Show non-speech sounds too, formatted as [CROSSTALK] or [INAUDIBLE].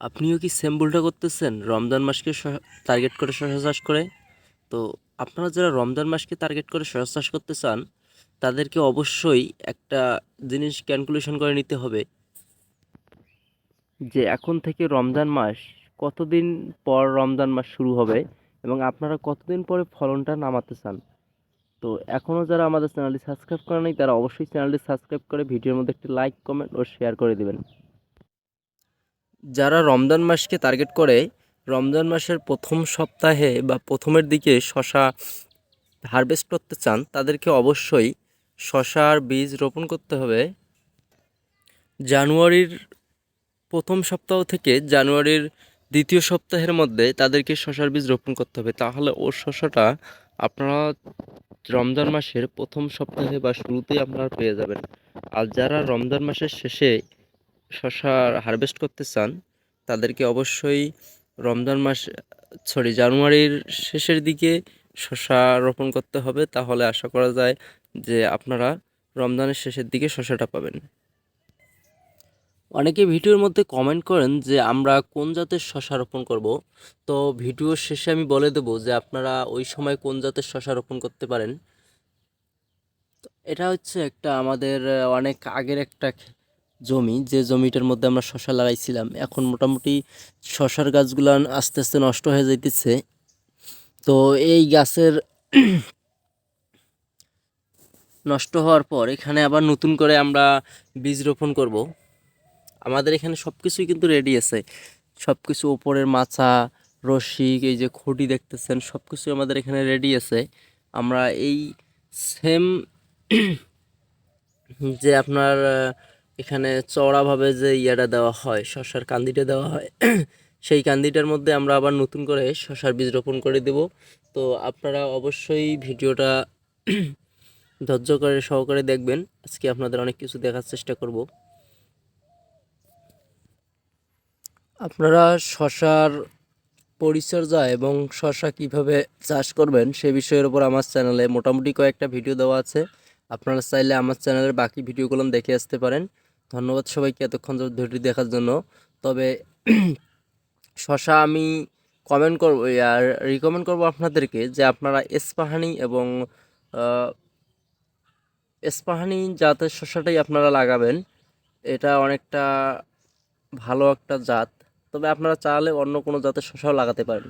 আপনিও কি সেম ভুলটা করতেছেন? রমজান মাসকে টার্গেট করে শশা চাষ করে? তো আপনারা যারা রমজান মাসকে টার্গেট করে শশা চাষ করতে চান, তাদেরকে অবশ্যই একটা জিনিস ক্যালকুলেশন করে নিতে হবে। যে এখন থেকে রমজান মাস কতদিন পর রমজান মাস শুরু হবে এবং আপনারা কতদিন পরে ফলনটা নামাতে চান? তো এখনও যারা আমাদের চ্যানেলটি সাবস্ক্রাইব করে নাই, তারা অবশ্যই চ্যানেলটি সাবস্ক্রাইব করে ভিডিওর মধ্যে একটি লাইক কমেন্ট ও শেয়ার করে দিবেন। যারা রমজান মাসকে টার্গেট করে, রমজান মাসের প্রথম সপ্তাহে বা প্রথমের দিকে শশা হারভেস্ট করতে চান, তাদেরকে অবশ্যই শশার বীজ রোপণ করতে হবে। জানুয়ারির প্রথম সপ্তাহ থেকে জানুয়ারির দ্বিতীয় সপ্তাহের মধ্যে তাদেরকে শশার বীজ রোপণ করতে হবে। তাহলে ওর শশাটা আপনারা রমজান মাসের প্রথম সপ্তাহে বা শুরুতেই আপনারা পেয়ে যাবেন। আর যারা রমজান মাসের শেষে শশা হারভেস্ট করতে চান, তাদেরকে অবশ্যই রমজান মাস সরি জানুয়ারির শেষের দিকে শশা রোপণ করতে হবে। তাহলে আশা করা যায় যে আপনারা রমজানের শেষের দিকে শশাটা পাবেন। অনেকে ভিডিওর মধ্যে কমেন্ট করেন যে আমরা কোন জাতের শশা রোপণ করব। তো ভিডিওর শেষে আমি বলে দেবো যে আপনারা ওই সময় কোন জাতের শশা রোপণ করতে পারেন। এটা হচ্ছে একটা আমাদের, অনেক আগের একটা জমি, যে জমিটার মধ্যে আমরা শশা লাগাইছিলাম, এখন মোটামুটি শশার গাছগুলো আস্তে আস্তে নষ্ট হয়ে যাইতেছে। তো এই গাছের [CLEARS THROAT] নষ্ট হওয়ার পর এখানে আবার নতুন করে আমরা বীজ রোপণ করব। আমাদের এখানে সব কিছুই কিন্তু রেডি আছে। সব কিছু ওপরের মাচা, রশি, এই যে খুঁটি দেখতেছেন সব কিছু আমাদের এখানে রেডি আছে। আমরা এই সেম [CLEARS THROAT] যে আপনার এখানে চওড়াভাবে যে ইয়াটা দেওয়া হয়, শশার কান্দিটা দেওয়া হয়, [CLEARS THROAT] সেই কান্দিটার মধ্যে আমরা আবার নতুন করে শশার বীজ রোপণ করে দেব। তো আপনারা অবশ্যই ভিডিওটা [CLEARS THROAT] ধৈর্য করে সহকারে দেখবেন। আজকে আপনাদের অনেক কিছু দেখার চেষ্টা করব। আপনারা শশার পরিচর্যা এবং শশা কীভাবে চাষ করবেন সে বিষয়ের উপর আমার চ্যানেলে মোটামুটি কয়েকটা ভিডিও দেওয়া আছে। আপনারা চাইলে আমার চ্যানেলের বাকি ভিডিওগুলো দেখে আসতে পারেন। ধন্যবাদ সবাইকে এতক্ষণ ধরে ভিডিও দেখার জন্য। তবে [CLEARS THROAT] শশা আমি কমেন্ট করব, আর রিকমেন্ড করব আপনাদেরকে যে আপনারা এসপাহানি এবং এসপাহানি জাতের শশাটাই আপনারা লাগাবেন। এটা অনেকটা ভালো একটা জাত। তবে আপনারা চাইলে অন্য কোনো জাতের শশাও লাগাতে পারেন।